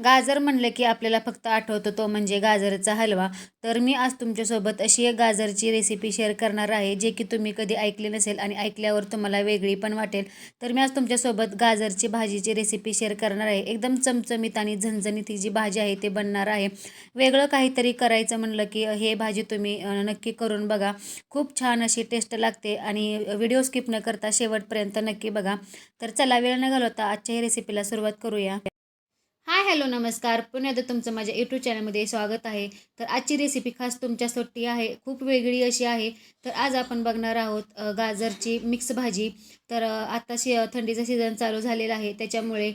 गाजर म्हणलं की आपल्याला फक्त आठवतो तो म्हणजे गाजरचा हलवा. तर मी आज तुमच्यासोबत अशी एक गाजरची रेसिपी शेअर करणार आहे जे की तुम्ही कधी ऐकली नसेल आणि ऐकल्यावर तुम्हाला वेगळी पण वाटेल. तर मी आज तुमच्यासोबत गाजरची भाजीची रेसिपी शेअर करणार आहे. एकदम चमचमीत आणि झणझणीत ही जी भाजी आहे ते बनणार आहे. वेगळं काहीतरी करायचं म्हणलं की हे भाजी तुम्ही नक्की करून बघा. खूप छान अशी टेस्ट लागते आणि व्हिडिओ स्किप न करता शेवटपर्यंत नक्की बघा. तर चला वेळ न घालवता आजच्या ही रेसिपीला सुरुवात करूया. हाय हॅलो नमस्कार. पुन्हा एकदा तुमचं माझ्या यूट्यूब चॅनलमध्ये स्वागत आहे. तर आजची रेसिपी खास तुमच्यासाठी आहे. खूप वेगळी अशी आहे. तर आज आपण बघणार आहोत गाजरची मिक्स भाजी. तर आता शि थंडीचं सीझन चालू झालेलं आहे. त्याच्यामुळे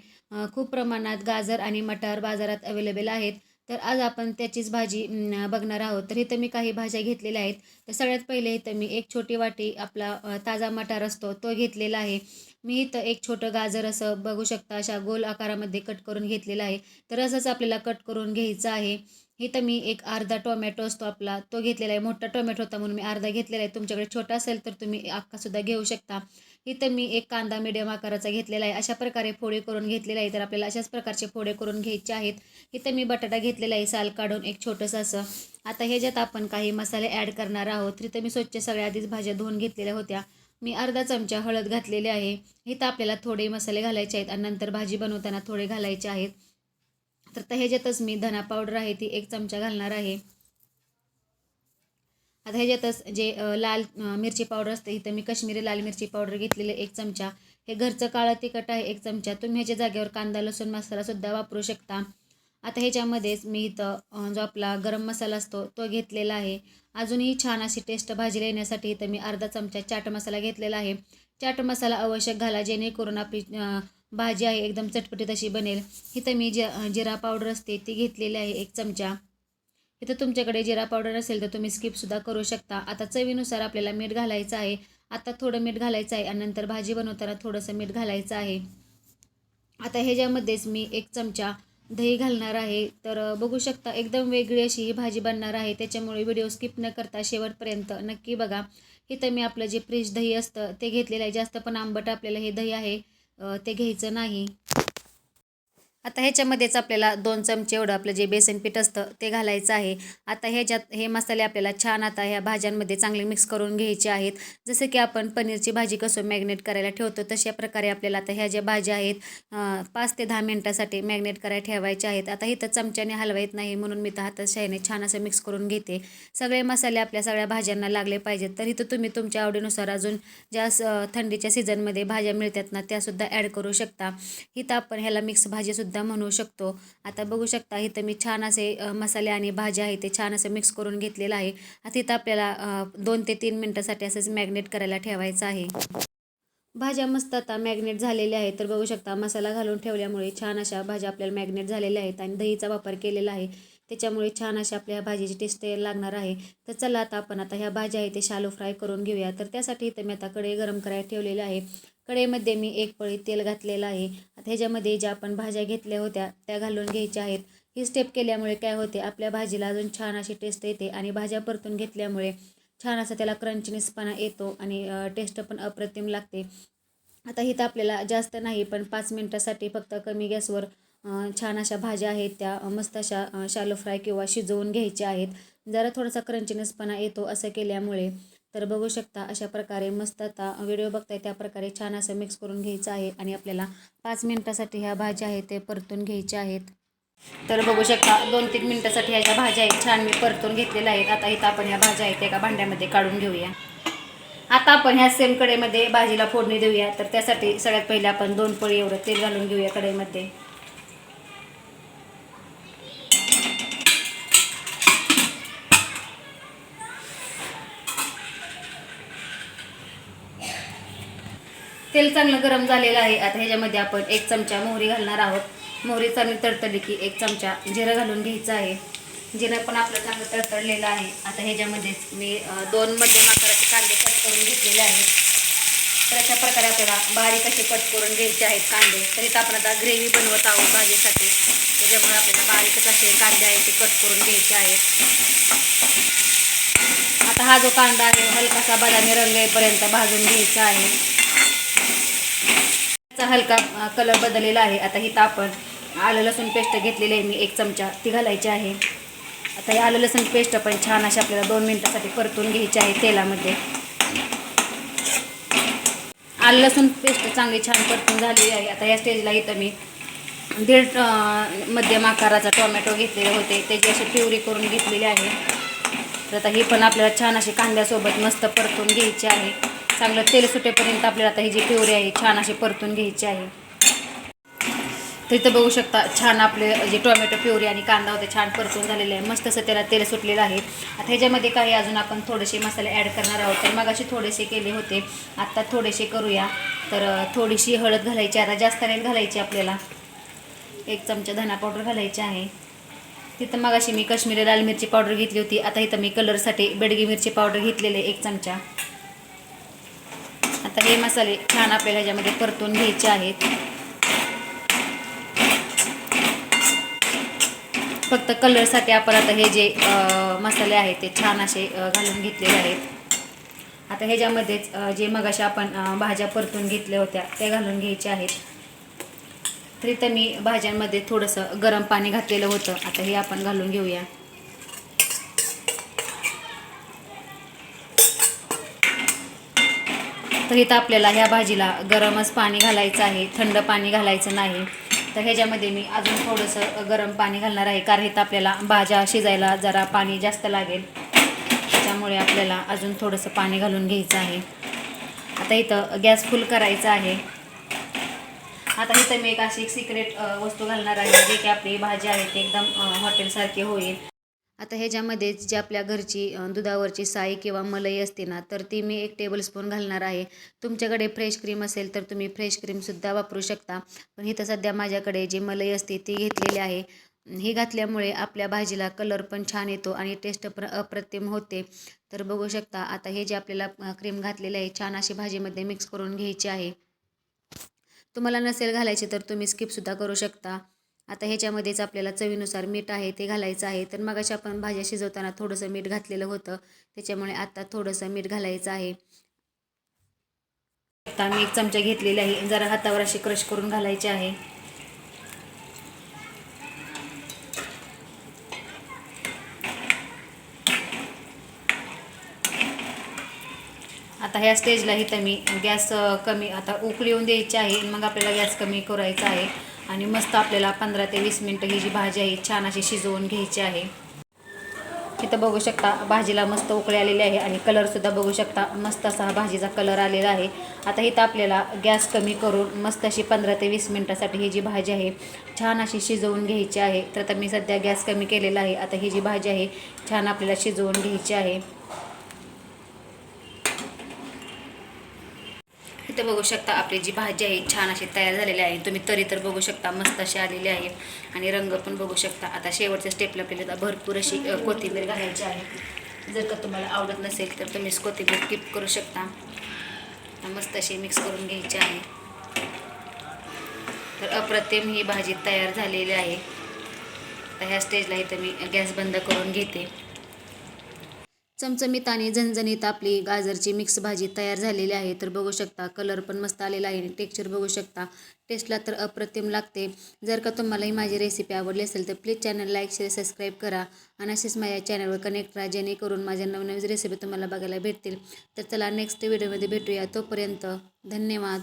खूप प्रमाणात गाजर आणि मटार बाजारात अवेलेबल आहेत. तर आज आपण त्याचीच भाजी बघणार आहोत. तर इथं मी काही भाज्या घेतलेल्या आहेत. तर सगळ्यात पहिले इथं मी एक छोटी वाटी आपला ताजा मटार असतो तो घेतलेला आहे. मी इथं एक छोटं गाजर असं बघू शकता अशा गोल आकारामध्ये कट करून घेतलेलं आहे. तर असंच आपल्याला कट करून घ्यायचं आहे. इथं मी एक अर्धा टोमॅटो असतो आपला तो घेतलेला आहे. मोठा टोमॅटो होता म्हणून मी अर्धा घेतलेला आहे. तुमच्याकडे छोटा असेल तर तुम्ही अख्खासुद्धा घेऊ शकता. इथं मी एक कांदा मिडियम आकाराचा घेतलेला आहे. अशा प्रकारे फोडे करून घेतलेला आहे. तर आपल्याला अशाच प्रकारचे फोडे करून घ्यायचे आहेत. इथं मी बटाटा घेतलेला आहे. साल काढून एक छोटंसं असं. आता ह्याच्यात आपण काही मसाले ॲड करणार आहोत तिथं मी स्वच्छ सगळ्या आधीच भाज्या धुवून घेतलेल्या होत्या. मी अर्धा चमचा हळद घातलेली आहे. इथं आपल्याला थोडे मसाले घालायचे आहेत. आणि नंतर भाजी बनवताना थोडे घालायचे आहेत. तर त्या ह्याच्यातच मी धना पावडर आहे ती एक चमचा घालणार आहे. आता ह्याच्यातच जे लाल मिरची पावडर असते इथं मी काश्मीरी लाल मिरची पावडर घेतलेले एक चमचा. हे घरचं काळं तिखट आहे एक चमचा. तुम्ही ह्याच्या जागेवर कांदा लसूण मसालासुद्धा वापरू शकता. आता ह्याच्यामध्येच मी इथं जो आपला गरम मसाला असतो तो घेतलेला आहे. अजूनही छान अशी टेस्ट भाजीला येण्यासाठी इथं मी अर्धा चमचा चाट मसाला घेतलेला आहे. चाट मसाला आवश्यक घाला जेणेकरून आपली भाजी आहे एकदम चटपटीत अशी बनेल. इथं मी जे जिरा पावडर असते ती घेतलेली आहे एक चमचा. इथं तुमच्याकडे जिरा पावडर असेल तर तुम्ही स्किपसुद्धा करू शकता. आता चवीनुसार आपल्याला मीठ घालायचं आहे. आता थोडं मीठ घालायचं आहे आणि नंतर भाजी बनवताना थोडंसं मीठ घालायचं आहे. आता ह्याच्यामध्येच मी एक चमचा दही घालणार आहे. तर बघू शकता एकदम वेगळी अशी ही भाजी बनणार आहे. त्याच्यामुळे व्हिडिओ स्किप न करता शेवटपर्यंत नक्की बघा. इथं मी आपलं जे फ्रेश दही असतं ते घेतलेलं आहे. जास्त पण आंबट आपल्याला हे दही आहे. ते घ्यायचं नाही. आता ह्याच्यामध्येच आपल्याला दोन चमचे एवढं आपलं जे बेसन पीठ असतं ते घालायचं आहे. आता ह्याच्यात हे मसाले आपल्याला छान आता ह्या भाज्यांमध्ये चांगले मिक्स करून घ्यायचे आहेत. जसं की आपण पनीरची भाजी कसं मॅग्नेट करायला ठेवतो तशा प्रकारे आपल्याला आता ह्या ज्या भाज्या आहेत पाच ते दहा मिनटासाठी मॅग्नेट करायला ठेवायच्या आहेत. आता इथं चमच्याने हलवायत नाही म्हणून मी तर हाताशाहीने छान असं मिक्स करून घेते. सगळे मसाले आपल्या सगळ्या भाज्यांना लागले पाहिजेत. तर इथं तुम्ही तुमच्या आवडीनुसार अजून ज्या स- थंडीच्या सीझनमध्ये भाज्या मिळतात ना त्यासुद्धा ॲड करू शकता. इथं आपण ह्याला मिक्स भाजीसुद्धा म्हणू शकतो. आता बघू शकता इथं मी छान असे मसाले आणि भाज्या आहे ते छान असं मिक्स करून घेतलेलं आहे. आता इथं आपल्याला दोन ते तीन मिनटासाठी असंच मॅग्नेट करायला ठेवायचं आहे. भाज्या मस्त आता मॅग्नेट झालेल्या आहेत. तर बघू शकता मसाला घालून ठेवल्यामुळे छान अशा भाज्या आपल्याला मॅग्नेट झालेल्या आहेत आणि दहीचा वापर केलेला आहे. त्याच्यामुळे छान अशा आपल्या भाजीची टेस्ट लागणार आहे. तर चला आता आपण आता ह्या भाज्या आहे ते शालो फ्राय करून घेऊया. तर त्यासाठी इथं मी आता कढई गरम करायला ठेवलेलं आहे. कढईमध्ये मी एक पळी तेल घातलेलं आहे. आता ह्याच्यामध्ये ज्या आपण भाज्या घेतल्या होत्या त्या घालून घ्यायच्या आहेत. ही स्टेप केल्यामुळे काय होते आपल्या भाजीला अजून छान अशी टेस्ट येते आणि भाज्या परतून घेतल्यामुळे छान असा त्याला क्रंचनेसपणा येतो आणि टेस्ट पण अप्रतिम लागते. आता हिथं आपल्याला जास्त नाही पण पाच मिनटासाठी फक्त कमी गॅसवर छान अशा भाज्या आहेत त्या मस्त अशा शालो फ्राय किंवा शिजवून घ्यायच्या आहेत. जरा थोडासा क्रंचनेसपणा येतो असं केल्यामुळे तर बघू शकता अशा प्रकारे मस्त आता व्हिडिओ बघताय त्या प्रकारे छान असं मिक्स करून घ्यायचं आहे आणि आपल्याला पाच मिनटासाठी ह्या भाज्या आहेत ते परतून घ्यायच्या आहेत. तर बघू शकता दोन तीन मिनटासाठी ह्या ज्या भाज्या आहेत छान मी परतून घेतलेल्या आहेत. आता इथं आपण ह्या भाज्या आहेत एका भांड्यामध्ये काढून घेऊया. आता आपण ह्या सेम कढईमध्ये भाजीला फोडणी देऊया. तर त्यासाठी सगळ्यात पहिले आपण दोन पळी एवढं तेल घालून घेऊया कढईमध्ये. तेल चांगलं गरम झालेलं आहे. आता ह्याच्यामध्ये आपण एक चमचा मोहरी घालणार आहोत. मोहरी चांगली तडतडली की एक चमचा जिरं घालून घ्यायचं आहे. जिरं पण आपलं चांगलं तडतडलेलं आहे. आता ह्याच्यामध्येच मी दोन मध्यम आकाराचे कांदे कट करून घेतलेले आहेत. तर अशा प्रकारे आपल्याला बारीक असे कट करून घ्यायचे आहेत कांदे. तर आपण आता ग्रेव्ही बनवत आहोत भाजीसाठी. त्याच्यामुळे आपल्याला बारीकच असे कांदे आहेत ते कट करून घ्यायचे आहेत. आता हा जो कांदा आहे हलकासा बदामी रंग येईपर्यंत भाजून घ्यायचा आहे. हलका कलर बदललेला आहे. आता इथं आपण आलं लसूण पेस्ट घेतलेली आहे. मी एक चमचा ती घालायची आहे. आता हे आलं लसूण पेस्ट पण छान अशी आपल्याला दोन मिनटासाठी परतून घ्यायची आहे तेलामध्ये. आलं लसूण पेस्ट चांगली छान परतून झालेली आहे. आता या स्टेजला इथं मी दीड मध्यम आकाराचा टोमॅटो घेतलेले होते. त्याची अशी प्युरी करून घेतलेली आहे. तर आता ही पण आपल्याला छान अशी कांद्यासोबत मस्त परतून घ्यायची आहे. चांगलं तेल सुटेपर्यंत आपल्याला आता ही जी प्युरी आहे छान अशी परतून घ्यायची आहे. तर इथं बघू शकता छान आपले जे टोमॅटो प्युरी आणि कांदा होते छान परतून झालेले आहे. मस्त असं त्याला तेल सुटलेलं आहे. आता ह्याच्यामध्ये काही अजून आपण थोडेसे मसाले ॲड करणार आहोत. तर मग असे थोडेसे केले होते आत्ता थोडेसे करूया. तर थोडीशी हळद घालायची आता जास्त नाही घालायची आपल्याला. एक चमचा धना पावडर घालायची आहे. तिथं मग अशी मी काश्मीरी लाल मिरची पावडर घेतली होती. आता इथं मी कलरसाठी बेडगी मिरची पावडर घेतलेले एक चमचा. हे मसाले छान आपल्याला ह्याच्यामध्ये परतून घ्यायचे आहेत. फक्त कलरसाठी आपण आता हे जे मसाले आहेत ते छान असे घालून घेतलेले आहेत. आता ह्याच्यामध्येच जे मगाशी आपण भाज्या परतून घेतल्या होत्या त्या घालून घ्यायच्या आहेत. तर मी भाज्यांमध्ये थोडंसं गरम पाणी घातलेलं होतं. आता हे आपण घालून घेऊया. तर इथं आपल्याला ह्या भाजीला गरमच पाणी घालायचं आहे थंड पाणी घालायचं नाही. तर ह्याच्यामध्ये मी अजून थोडंसं गरम पाणी घालणार आहे कारण इथं आपल्याला भाज्या शिजायला जरा पाणी जास्त लागेल. त्याच्यामुळे आपल्याला अजून थोडंसं पाणी घालून घ्यायचं आहे. आता इथं गॅस फुल करायचा आहे. आता इथं मी एक अशी एक सिक्रेट वस्तू घालणार आहे जे की आपली भाजी आहे ते एकदम हॉटेलसारखी होईल. आता ह्याच्यामध्ये जी आपल्या घरची दुधावरची साई किंवा मलई असते ना तर ती मी एक टेबलस्पून घालणार आहे. तुमच्याकडे फ्रेश क्रीम असेल तर तुम्ही फ्रेश क्रीमसुद्धा वापरू शकता. पण इथं सध्या माझ्याकडे जी मलई असते ती घेतलेली आहे. ही घातल्यामुळे आपल्या भाजीला कलर पण छान येतो आणि टेस्ट पण अप्रतिम होते. तर बघू शकता आता हे जे आपल्याला क्रीम घातलेले आहे छान अशी भाजीमध्ये मिक्स करून घ्यायची आहे. तुम्हाला नसेल घालायची तर तुम्ही स्किपसुद्धा करू शकता. आता ह्याच्यामध्येच आपल्याला चवीनुसार मीठ आहे ते घालायचं आहे. तर मगाशी आपण भाज्या शिजवताना थोडंसं मीठ घातलेलं होतं. त्याच्यामुळे आता थोडंसं मीठ घालायचं आहे. आता मी एक चमचा घेतलेला आहे. जरा हातावर अशी क्रश करून घालायची आहे. आता ह्या स्टेजला इथं मी गॅस कमी आता उकळी येऊन द्यायची आहे. मग आपल्याला गॅस कमी करायचा आहे. आणि मस्त आपल्याला पंधरा ते वीस मिनटं ही जी भाजी आहे छान अशी शिजवून घ्यायची आहे. इथं बघू शकता भाजीला मस्त उकळी आलेली आहे आणि कलरसुद्धा बघू शकता मस्त असा हा भाजीचा कलर आलेला आहे. आता इथं आपल्याला गॅस कमी करून मस्त अशी पंधरा ते वीस मिनटासाठी ही जी भाजी आहे छान अशी शिजवून घ्यायची आहे. तर आता मी सध्या गॅस कमी केलेला आहे. आता ही जी भाजी आहे छान आपल्याला शिजवून घ्यायची आहे. इथं बघू शकता आपली जी भाजी आहे छान अशी तयार झालेली आहे. तुम्ही तरी तर बघू शकता मस्त अशी आलेली आहे. आणि रंग पण बघू शकता. आता शेवटच्या स्टेपला आपल्याला भरपूर अशी कोथिंबीर घालायची आहे. जर का तुम्हाला आवडत नसेल तर तुम्ही कोथिंबीर किप करू शकता. मस्त अशी मिक्स करून घ्यायची आहे. तर अप्रतिम ही भाजी तयार झालेली आहे. तर ह्या स्टेजला इथं मी गॅस बंद करून घेते. चमचमीत आणि झणझणीत आपली गाजरची मिक्स भाजी तयार झालेली आहे. तर बघू शकता कलर पण मस्त आलेला आहे. टेक्स्चर बघू शकता. टेस्टला तर अप्रतिम लागते. जर का तुम्हाला ही माझी रेसिपी आवडली असेल तर please channel like share subscribe करा. आणि असेच माझ्या चॅनलवर कनेक्ट राहा जेणेकरून माझ्या नवनवीन रेसिपी तुम्हाला बघायला भेटतील. तर चला नेक्स्ट व्हिडिओमध्ये भेटूया. तोपर्यंत धन्यवाद.